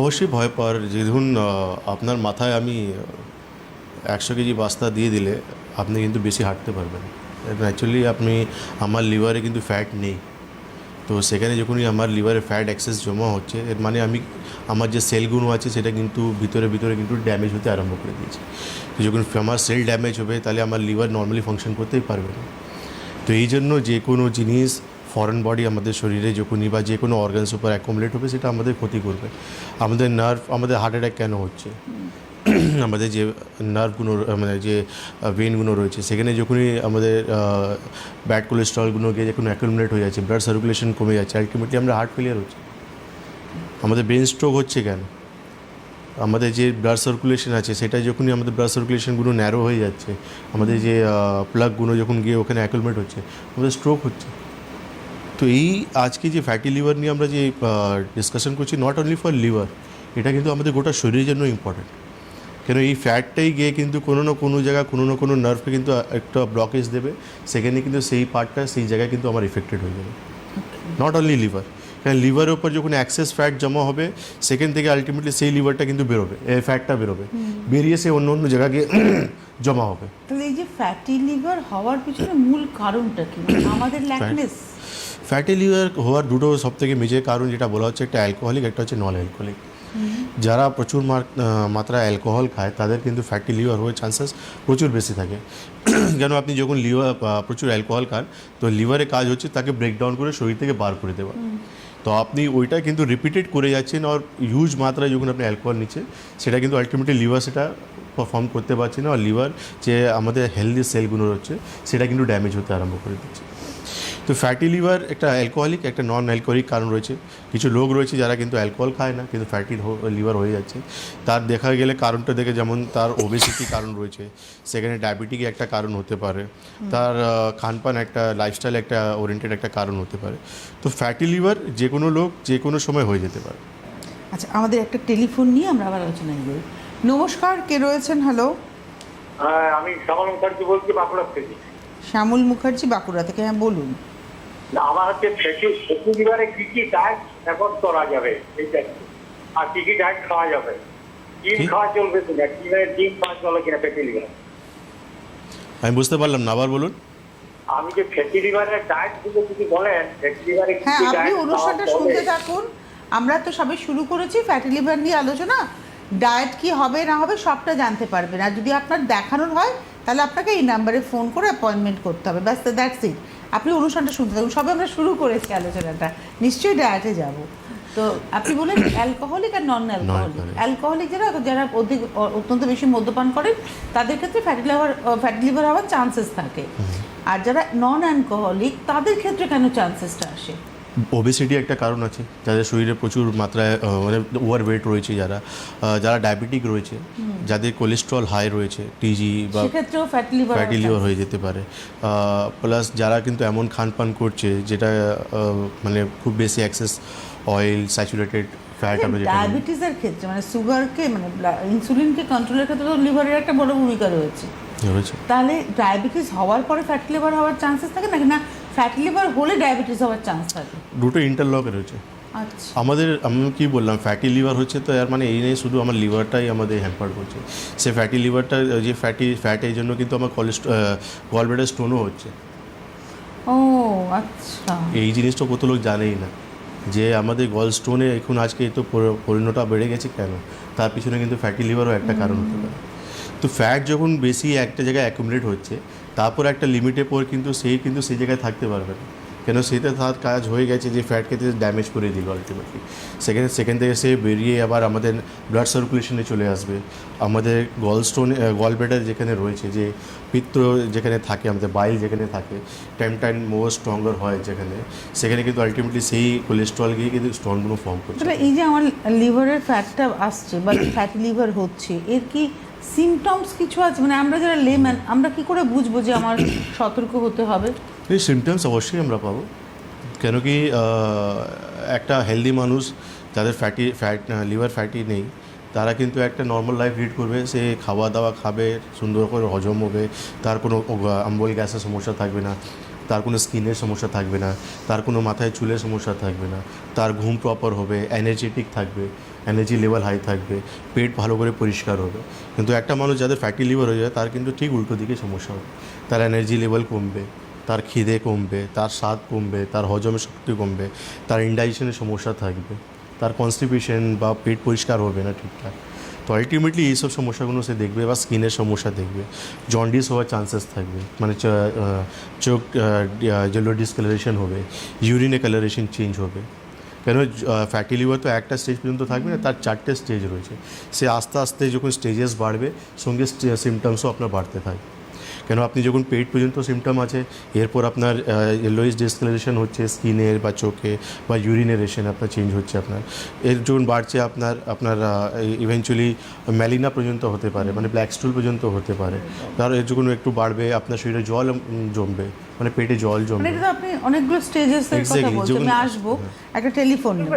অবশ্যই ভয় পাওয়ার যে, ধরুন আপনার মাথায় আমি একশো কেজি বাস্তা দিয়ে দিলে আপনি কিন্তু বেশি হাঁটতে পারবেন। অ্যাকচুয়ালি আপনি, আমার লিভারে কিন্তু ফ্যাট নেই। তো সেখানে যখনই আমার লিভারে ফ্যাট অ্যাক্সেস জমা হচ্ছে, এর মানে আমি, আমার যে সেলগুলো আছে সেটা কিন্তু ভিতরে ভিতরে কিন্তু ড্যামেজ হতে আরম্ভ করে দিয়েছে। তো যখন আমার সেল ড্যামেজ হবে, তাহলে আমার লিভার নর্মালি ফাংশন করতেই পারবে না। তো এই জন্য যে কোনো জিনিস ফরেন বডি আমাদের শরীরে যখনই বা যে কোনো অর্গানস উপর অ্যাকোমোলেট হবে, সেটা আমাদের ক্ষতি করবে। আমাদের নার্ভ আমাদের হার্ট অ্যাটাক কেন হচ্ছে? আমাদের যে নার্ভগুলো মানে যে ভেনগুলো রয়েছে, সেখানে যখনই আমাদের ব্যাড কোলেস্ট্রলগুলো গিয়ে যখন অ্যাকুমুলেট হয়ে যাচ্ছে ব্লাড সার্কুলেশন কমে যাচ্ছে আলটিমেটলি আমরা হার্ট ফেলিয়ার হচ্ছে। আমাদের ব্রেন স্ট্রোক হচ্ছে কেন? আমাদের যে ব্লাড সার্কুলেশন আছে, সেটা যখনই আমাদের ব্লাড সার্কুলেশনগুলো ন্যারো হয়ে যাচ্ছে, আমাদের যে প্লাগগুলো যখন গিয়ে ওখানে অ্যাকুমুলেট হচ্ছে, আমাদের স্ট্রোক হচ্ছে। তো এই আজকে যে ফ্যাটি লিভার নিয়ে আমরা যে ডিসকাশন করছি নট অনলি ফর লিভার এটা কিন্তু আমাদের গোটা শরীরের জন্য ইম্পর্ট্যান্ট কেন এই ফ্যাটটাই গিয়ে কিন্তু কোনো না কোনো জায়গায় কোনো না কোনো নার্ভকে কিন্তু একটা ব্লকেজ দেবে। সেখানে কিন্তু সেই পার্টটা সেই জায়গায় কিন্তু আমার ইফেক্টেড হয়ে যাবে। নট অনলি লিভার কারণ লিভারের ওপর যখন অ্যাক্সেস ফ্যাট জমা হবে সেখান থেকে আলটিমেটলি সেই লিভারটা কিন্তু বেরোবে এই ফ্যাটটা বেরোবে। বেরিয়ে সে অন্য অন্য জায়গায় গিয়ে জমা হবে। তাহলে এই যে ফ্যাটি লিভার হওয়ার পিছনে মূল কারণটা কি? মানে আমাদের ল্যাকনেস ফ্যাটি লিভার হওয়ার দুটো সব থেকে মেজর কারণ যেটা বলা হচ্ছে একটা অ্যালকোহলিক একটা হচ্ছে নন অ্যালকোহলিক যারা প্রচুর মাত্রায় অ্যালকোহল খায় তাদের কিন্তু ফ্যাটি লিভার হওয়ার চান্সেস প্রচুর বেশি থাকে। কেন আপনি যখন লিভার প্রচুর অ্যালকোহল খান তো লিভারে কাজ হচ্ছে তাকে ব্রেকডাউন করে শরীর থেকে বার করে দেওয়া। তো আপনি ওইটা কিন্তু রিপিটেড করে যাচ্ছেন আর হিউজ মাত্রায় যখন আপনি অ্যালকোহল নিচ্ছেন সেটা কিন্তু আলটিমেটলি লিভার সেটা পারফর্ম করতে পারছে না। আর লিভার যে আমাদের হেলদি সেলগুলো রয়েছে সেটা কিন্তু ড্যামেজ হতে আরম্ভ করে দিচ্ছে। তো ফ্যাটি লিভার একটা অ্যালকোহলিক একটা নন অ্যালকোহলিক কারণ রয়েছে। কিছু লোক রয়েছে যারা কিন্তু অ্যালকোহল খায় না কিন্তু ফ্যাটি লিভার হয়ে যাচ্ছে। তার দেখা গেলে কারণটা দেখে যেমন তার ওবেসিটি কারণ রয়েছে সেখানে ডায়াবেটিক একটা কারণ হতে পারে। তার খানপান একটা লাইফস্টাইল একটা ওরিয়েন্টেড একটা কারণ হতে পারে। তো ফ্যাটি লিভার যে কোনো লোক যে কোনো সময় হয়ে যেতে পারে। আচ্ছা আমাদের একটা টেলিফোন নিয়ে আমরা আবার আলোচনায় যাই। নমস্কার কে রয়েছেন? হ্যালো হ্যাঁ আমি শ্যামল মুখার্জি বলছি বাঁকুড়া থেকে। শ্যামল মুখার্জি বাঁকুড়া থেকে। হ্যাঁ বলুন। আমার হচ্ছে ফেটি ফেটি লিভারে কি কি ডায়েট এখন করা যাবে এইটা আর কি কি ডায়েট খাওয়া যাবে? ডিম খাওয়া চলবে কিনা? ডিমের ডিম খাওয়া চলে কিনা ফেটি লিভার আমি বুঝতে পারলাম না আবার বলুন। আমি যে লিভারের ডায়েটগুলো যদি বলেন লিভারে কি হ্যাঁ আপনি অনুষ্ঠানটা শুনতে থাকুন। আমরা তো সবে শুরু করেছি ফ্যাটি লিভার নিয়ে আলোচনা। ডায়েট কি হবে না হবে সবটা জানতে পারবেন। আর যদি আপনার দেখানোর হয় তাহলে আপনাকে এই নাম্বারে ফোন করে অ্যাপয়েন্টমেন্ট করতে হবে। ব্যাস দ্যাটস ইট। আপনি অনুষ্ঠানটা শুনতে থাকুন। সবে আমরা শুরু করেছি আলোচনাটা। নিশ্চয়ই ডায়েটে যাব। তো আপনি বলেন অ্যালকোহলিক আর নন অ্যালকোহলিক অ্যালকোহলিক যারা যারা অধিক অত্যন্ত বেশি মদ্যপান করেন তাদের ক্ষেত্রে ফ্যাটি লিভার ফ্যাটি লিভার হওয়ার চান্সেস থাকে। আর যারা নন অ্যালকোহলিক তাদের ক্ষেত্রে কেন চান্সেসটা আসে? ওবেসিটি একটা কারণ আছে। যাদের শরীরে প্রচুর মাত্রায় মানে ওভার ওয়েট রয়েছে যারা যারা ডায়াবেটিক রয়েছে যাদের কোলেস্ট্রল হাই রয়েছে টিজি বা ফ্যাটি লিভার হয়ে যেতে পারে। প্লাস যারা কিন্তু এমন খানপান করছে যেটা মানে খুব বেশি অ্যাক্সেস অয়েল স্যাচুরেটেড ফ্যাট আমরা যেটা ডায়াবেটিসের ক্ষেত্রে মানে সুগারকে মানে ইনসুলিনকে কন্ট্রোলের ক্ষেত্রে তো লিভারের একটা বড় ভূমিকা রয়েছে। তাহলে ডায়াবেটিস হওয়ার পরে ফ্যাটি লিভার হওয়ার চান্সেস থাকে নাকি? না ফ্যাটি লিভার হলে ডায়াবেটিস হওয়ার চান্স থাকে। দুটো ইন্টারলক রয়েছে। আচ্ছা। আমাদের আমি কি বললাম ফ্যাটি লিভার হচ্ছে তো এর মানে এই নেই শুধু আমার লিভারটাই আমাদের হ্যাম্পার করছে। সে ফ্যাটি লিভারটা যে ফ্যাটি ফ্যাট এই জন্য কিন্তু আমার কোলেস্ট্রল গলব্লেডার স্টোনও হচ্ছে। ও আচ্ছা। এই জিনিসটা কত লোক জানেই না যে আমাদের গল স্টোনে এখন আজকে এত পরি- পরিণতা বেড়ে গেছে কেন? তার পিছনে কিন্তু ফ্যাটি লিভারও একটা কারণ হতে পারে। তো ফ্যাট যখন বেশি একটা জায়গায় অ্যাকুমুলেট হচ্ছে তারপর একটা লিমিটের পর কিন্তু সেই কিন্তু সেই জায়গায় থাকতে পারবে না। কেন সেটা তার কাজ হয়ে গেছে যে ফ্যাটকে ড্যামেজ করে দিল আলটিমেটলি সেখানে, সেখান থেকে সে বেরিয়ে আবার আমাদের ব্লাড সার্কুলেশনে চলে আসবে। আমাদের গল স্টোন গল ব্লেডার যেখানে রয়েছে, যে পিত্ত যেখানে থাকে, আমাদের বাইল যেখানে থাকে টাইম টাইম মোর স্ট্রঙ্গার হয় যেখানে, সেখানে কিন্তু আলটিমেটলি সেই কোলেস্ট্রল গিয়ে কিন্তু স্টোনগুলো ফর্ম করছে। এই যে আমার লিভারের ফ্যাটটা আসছে বা ফ্যাট লিভার হচ্ছে, এর কি সিমটমস কিছু আছে? মানে আমরা যারা লেম্যান আমরা কি করে বুঝব যে আমার সতর্ক হতে হবে? এই সিমটমস অবশ্যই আমরা পাবো। কেন কি একটা হেলদি মানুষ যাদের ফ্যাটি ফ্যাট লিভার ফ্যাটি নেই তারা কিন্তু একটা নর্মাল লাইফ লিড করবে। সে খাওয়া দাওয়া খাবে সুন্দর করে হজম হবে তার কোনো আম্বল গ্যাসের সমস্যা থাকবে না। তার কোনো স্কিনের সমস্যা থাকবে না, তার কোনো মাথায় চুলের সমস্যা থাকবে না, তার ঘুম প্রপার হবে এনার্জেটিক থাকবে এনার্জি লেভেল হাই থাকবে, পেট ভালো করে পরিষ্কার হবে। কিন্তু একটা মানুষ যাদের ফ্যাটি লিভার হয়ে যায়, তার কিন্তু ঠিক উল্টো দিকে সমস্যা হবে। তার এনার্জি লেভেল কমবে, তার খিদে কমবে, তার স্বাদ কমবে, তার হজমের শক্তি কমবে, তার ইনডাইজেশনের সমস্যা থাকবে, তার কনস্টিপেশন বা পেট পরিষ্কার হবে না ঠিকঠাক। তো আলটিমেটলি এইসব সমস্যাগুলো সে দেখবে বা স্কিনের সমস্যা দেখবে। জন্ডিস হওয়ার চান্সেস থাকবে। মানে চোখ জেলো ডিসকালারেশন হবে। ইউরিনে কালারেশন চেঞ্জ হবে। কেন ফ্যাটি লিভার তো একটা স্টেজ পর্যন্ত থাকবে না, তার চারটে স্টেজ রয়েছে। সে আস্তে আস্তে যখন স্টেজেস বাড়বে, সঙ্গে সিমটমসও আপনার বাড়তে থাকবে। কেন আপনি যখন পেট পর্যন্ত সিমটম আছে এরপর আপনার লোয়েস্ট ডিসকালারেশন হচ্ছে স্কিনের বা চোখে বা ইউরিনারেশন আপনার চেঞ্জ হচ্ছে আপনার। এর যখন বাড়ছে আপনার আপনার ইভেনচুয়ালি ম্যালিনা পর্যন্ত হতে পারে মানে ব্ল্যাক স্টুল পর্যন্ত হতে পারে। তার এর যখন একটু বাড়বে আপনার শরীরে জল জমবে মানে পেটে জল মানে জমবে আপনি অনেকগুলো স্টেজেস কথা বলছেন। আমি আসব একটা টেলিফোন নেব।